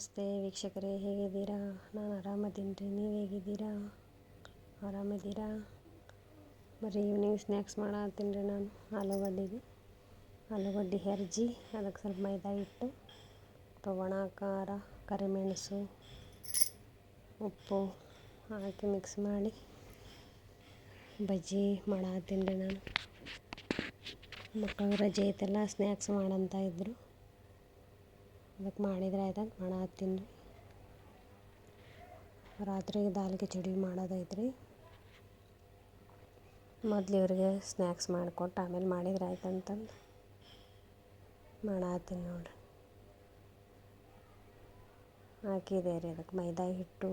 ನಮಸ್ತೆ ವೀಕ್ಷಕರೇ, ಹೇಗಿದ್ದೀರಾ? ನಾನು ಆರಾಮದೀನಿ ರೀ ನೀವು ಹೇಗಿದ್ದೀರಾ? ಆರಾಮಿದ್ದೀರಾ? ಬರೀ ಈವ್ನಿಂಗ್ ಸ್ನ್ಯಾಕ್ಸ್ ಮಾಡತ್ತೀನಿ ರೀ ನಾನು, ಆಲೂಗಡ್ಡೆಗೆ. ಆಲೂಗಡ್ಡೆ ಹೆರ್ಜಿ ಅದಕ್ಕೆ ಸ್ವಲ್ಪ ಮೈದಾ ಹಿಟ್ಟು ಒಣ ಖಾರ, ಕರಿಮೆಣಸು, ಉಪ್ಪು ಹಾಕಿ ಮಿಕ್ಸ್ ಮಾಡಿ ಬಜ್ಜಿ ಮಾಡತ್ತೀನಿ ರೀ ನಾನು. ಮಕ್ಕಳು ರಜೆ ಐತೆಲ್ಲ ಸ್ನ್ಯಾಕ್ಸ್ ಮಾಡಂತ ಇದ್ದರು ಅದಕ್ಕೆ ಮಾಡಿದ್ರೆ ಆಯ್ತಂತ ಮಾಡತ್ತೀನಿ ರೀ ರಾತ್ರಿಗೆ ದಾಲ್ ಕಿಚಡಿ ಮಾಡೋದೈತೆ ರೀ ಮೊದ್ಲು ಇವ್ರಿಗೆ ಸ್ನ್ಯಾಕ್ಸ್ ಮಾಡಿಕೊಟ್ಟು ಆಮೇಲೆ ಮಾಡಿದ್ರೆ ಆಯ್ತಂತಂದು. ಮಾಡತ್ತೀನಿ ನೋಡಿರಿ. ಹಾಕಿದೆ ರೀ ಅದಕ್ಕೆ ಮೈದಾ ಹಿಟ್ಟು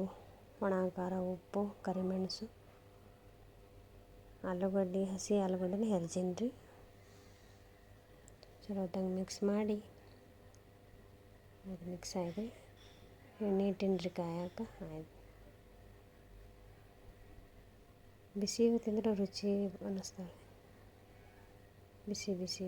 ಒಣ ಖಾರ ಉಪ್ಪು, ಕರಿಮೆಣಸು, ಆಲೂಗಡ್ಡೆ, ಹಸಿ ಆಲೂಗಡ್ಡೆನ ಹೆರ್ಜೀನಿ ರೀ ಚಲೋ ಮಿಕ್ಸ್ ಮಾಡಿ. ಅದು ಮಿಕ್ಸ್ ಎಣ್ಣೆ ತಿನ್ರಿ ಕಾಯಕ್ಕೆ ಆಯ್ತು ಬಿಸಿ ತಿಂದರೆ ರುಚಿ ಅನ್ನಿಸ್ತಾವೆ ಬಿಸಿ ಬಿಸಿ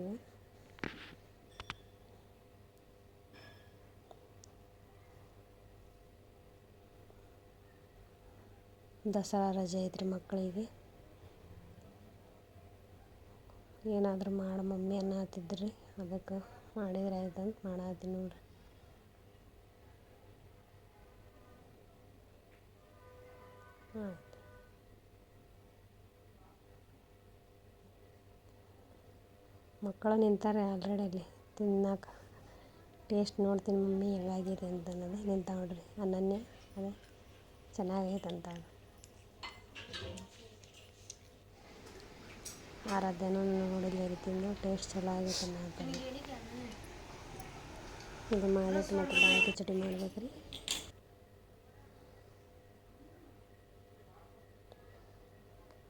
ದಸರಾ ರಜೆ ಐತ್ರಿ ಮಕ್ಕಳಿಗೆ ಏನಾದರೂ ಮಾಡಿ ಮಮ್ಮಿ ಅನ್ನತ್ತಿದ್ರಿ ಅದಕ್ಕೆ ಮಾಡಿದ್ರೆ ಅಂತ ಮಾಡತ್ತೀನಿ ನೋಡ್ರಿ ಮಕ್ಕಳು ನಿಂತಾರೆ ಆಲ್ರೆಡಿ ಅಲ್ಲಿ. ತಿನ್ನಾಕ. ಟೇಸ್ಟ್ ನೋಡ್ತೀನಿ ಮಮ್ಮಿ ಹೇಗಾಗಿದೆ ಅಂತ ಅನ್ನೋದು ನಿಂತ ನೋಡ್ರಿ. ಅನನ್ಯ, ಅದೇ ಚೆನ್ನಾಗೈತೆ ಅಂತ ಆರಾಧ್ಯನೂ ನೋಡಿಲ್ಲ ರೀ ತಿಂದು. ಟೇಸ್ಟ್ ಚಲೋ ಆಗೈತೆ ಅನ್ನೋ ಇದು ಮಾಡಿಟ್ಟು ಮತ್ತು ಬಾಯಿ ಕಿಚಡಿ ಮಾಡ್ಬೇಕು ರೀ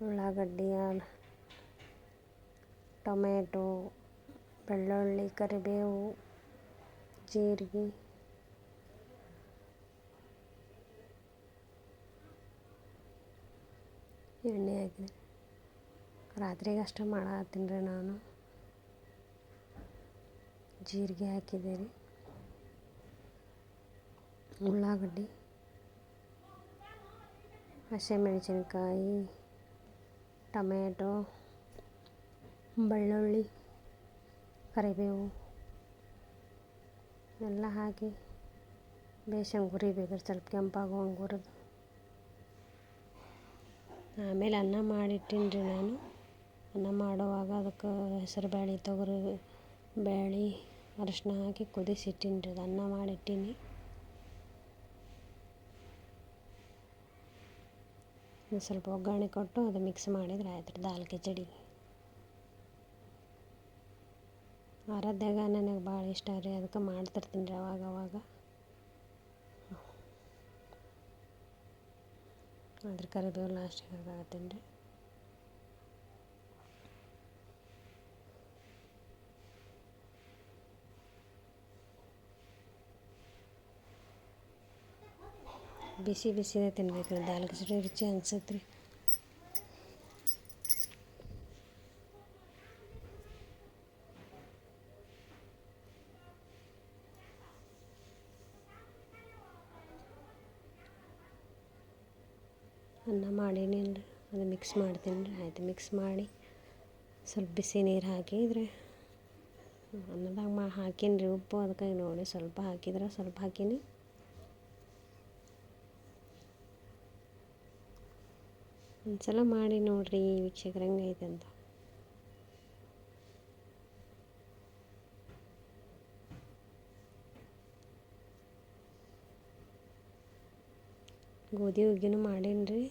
ಉಳ್ಳಾಗಡ್ಡಿ, ಟೊಮೆಟೊ, ಬೆಳ್ಳುಳ್ಳಿ, ಕರಿಬೇವು, ಜೀರಿಗೆ, ಎಣ್ಣೆ ಹಾಕಿದೆ. ರಾತ್ರಿಗೆ ಅಷ್ಟೇ ಮಾಡತ್ತೀನಿ ರೀ ನಾನು. ಜೀರಿಗೆ ಹಾಕಿದೆ ರೀ. ಉಳ್ಳಾಗಡ್ಡಿ, ಹಸಿಮೆಣಸಿನ್ಕಾಯಿ ಟೊಮೆಟೊ, ಬೆಳ್ಳುಳ್ಳಿ, ಕರಿಬೇವು, ಎಲ್ಲ ಹಾಕಿ ಬೇಸಂಗೆ ಹುರಿಬೇಕು ಸ್ವಲ್ಪ ಕೆಂಪಾಗುವಂಗೆ ಹುರಿದು ಆಮೇಲೆ ಅನ್ನ ಮಾಡಿಟ್ಟೀನಿ ರೀ ನಾನು. ಅನ್ನ ಮಾಡುವಾಗ ಅದಕ್ಕೆ ಹೆಸರು ಬೇಳೆ ತೊಗರಿ ಬೇಳೆ ಅರಿಶಿನ ಹಾಕಿ ಕುದಿಸಿಟ್ಟೀನಿ ರೀ ಅದು. ಅನ್ನ ಮಾಡಿಟ್ಟೀನಿ. ಸ್ವಲ್ಪ ಒಗ್ಗರಣೆ ಕೊಟ್ಟು ಅದು ಮಿಕ್ಸ್ ಮಾಡಿದ್ರೆ ಆಯ್ತು ದಾಲ್ ಕಿಚಡಿ ಆರಾಧ್ಯಾಗ ನನಗೆ ಭಾಳ ಇಷ್ಟ ರೀ, ಅದಕ್ಕೆ ಮಾಡ್ತಿರ್ತೀನಿ ರೀ ಅವಾಗ ಅವಾಗ. ಅದ್ರ ಕರಿಬೇವು ಲಾಸ್ಟಿಗೆ ಹಾಕತ್ತೀನಿ ರೀ ಬಿಸಿ ಬಿಸಿನೇ ತಿನ್ಬೇಕು ರೀ ದಾಲ್ ಕಿಚಡಿ ರುಚಿ ಅನ್ಸುತ್ತೆ ರೀ. ಅನ್ನ ಮಾಡೀನಿ ರೀ ಅದು ಮಿಕ್ಸ್ ಮಾಡ್ತೀನಿ ರೀ. ಆಯ್ತು ಮಿಕ್ಸ್ ಮಾಡಿ ಸ್ವಲ್ಪ ಬಿಸಿ ನೀರು ಹಾಕಿದರೆ, ಅನ್ನದಾಗ ಮಾ ಹಾಕೀನಿ ರೀ ಉಪ್ಪು ಅದಕ್ಕೆ ನೋಡಿ ಸ್ವಲ್ಪ ಹಾಕಿದ್ರೆ ಸ್ವಲ್ಪ ಹಾಕೀನಿ. ಒಂದು ಸಲ ಮಾಡಿ ನೋಡಿರಿ ವೀಕ್ಷಕರ ಹೆಂಗೈತೆ ಅಂತ. ಗೋಧಿ ಹುಗ್ಗಿನೂ ಮಾಡೀನಿ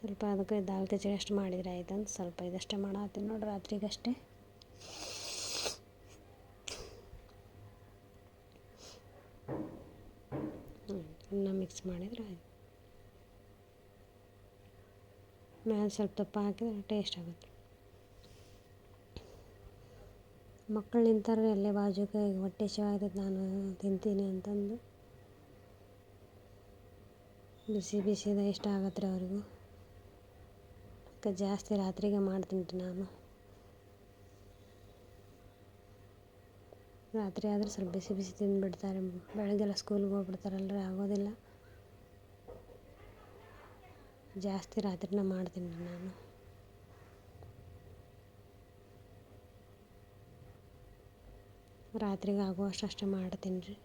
ಸ್ವಲ್ಪ ಅದಕ್ಕೆ ದಾಲ್ ಕಚಡಿ ಅಷ್ಟು ಮಾಡಿದ್ರೆ ಆಯ್ತು ಅಂತ ಸ್ವಲ್ಪ ಇದಷ್ಟೇ ಮಾಡತ್ತೀನಿ ನೋಡಿ ರಾತ್ರಿಗಷ್ಟೇ. ಅನ್ನ ಮಿಕ್ಸ್ ಮಾಡಿದ್ರೆ ಆಯ್ತು. ಮೇಲೆ ಸ್ವಲ್ಪ ತುಪ್ಪ ಹಾಕಿದ್ರೆ ಟೇಸ್ಟ್ ಆಗುತ್ತೆ. ಮಕ್ಕಳು ನಿಂತಾರೆ ಅಲ್ಲೇ ಬಾಜುಗೆ ಹೊಟ್ಟೆ ಆಗ್ತೈತೆ ನಾನು ತಿಂತೀನಿ ಅಂತಂದು. ಬಿಸಿ ಬಿಸಿದ ಇಷ್ಟ ಆಗತ್ತೆ ರೀ ಅವ್ರಿಗೂ. ಅದಕ್ಕೆ ಜಾಸ್ತಿ ರಾತ್ರಿಗೆ ಮಾಡ್ತೀನಿ ರೀ ನಾನು. ರಾತ್ರಿ ಆದರೆ ಸ್ವಲ್ಪ ಬಿಸಿ ಬಿಸಿ ತಿಂದುಬಿಡ್ತಾರೆ. ಬೆಳಗ್ಗೆಲ್ಲ ಸ್ಕೂಲ್ಗೆ ಹೋಗ್ಬಿಡ್ತಾರಲ್ರಿ, ಆಗೋದಿಲ್ಲ. ಜಾಸ್ತಿ ರಾತ್ರಿನ ಮಾಡ್ತೀನಿ ನಾನು. ರಾತ್ರಿಗೆ ಆಗುವಷ್ಟು ಅಷ್ಟೇ ಮಾಡ್ತೀನಿ ರೀ.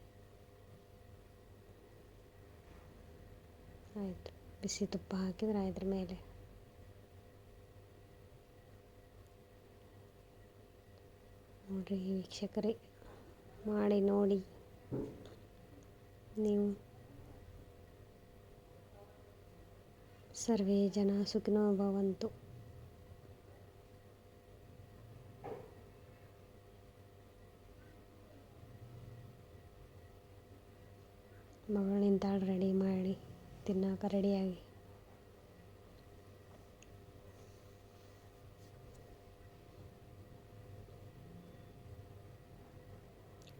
ಆಯಿತು, ಬಿಸಿ ತುಪ್ಪ ಹಾಕಿದ್ರೆ ಅದ್ರ ಮೇಲೆ. ನೋಡಿರಿ ವೀಕ್ಷಕರೇ, ಮಾಡಿ ನೋಡಿ. ನೀವು ಸರ್ವೇ ಜನ ಸುಖಿನೋ ಭವಂತು. ಮಗಳು ನಿಂತಾಳು ರೆಡಿ ಮಾಡಿ, ತಿನ್ನೋಕೆ ರೆಡಿಯಾಗಿ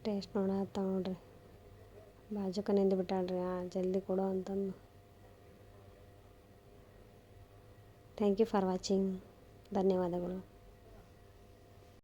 ಟೇಸ್ಟ್ ನೋಡತ್ತ ನೋಡ್ರಿ ಬಾಜುಕ ನಿಂದು ಬಿಟ್ಟಾಳ್ರಿ, ಆ ಜಲ್ದಿ ಕೊಡು ಅಂತಂದು. థ్యాంక్ యూ ఫర్ వాచింగ్ ధన్యవాదములు.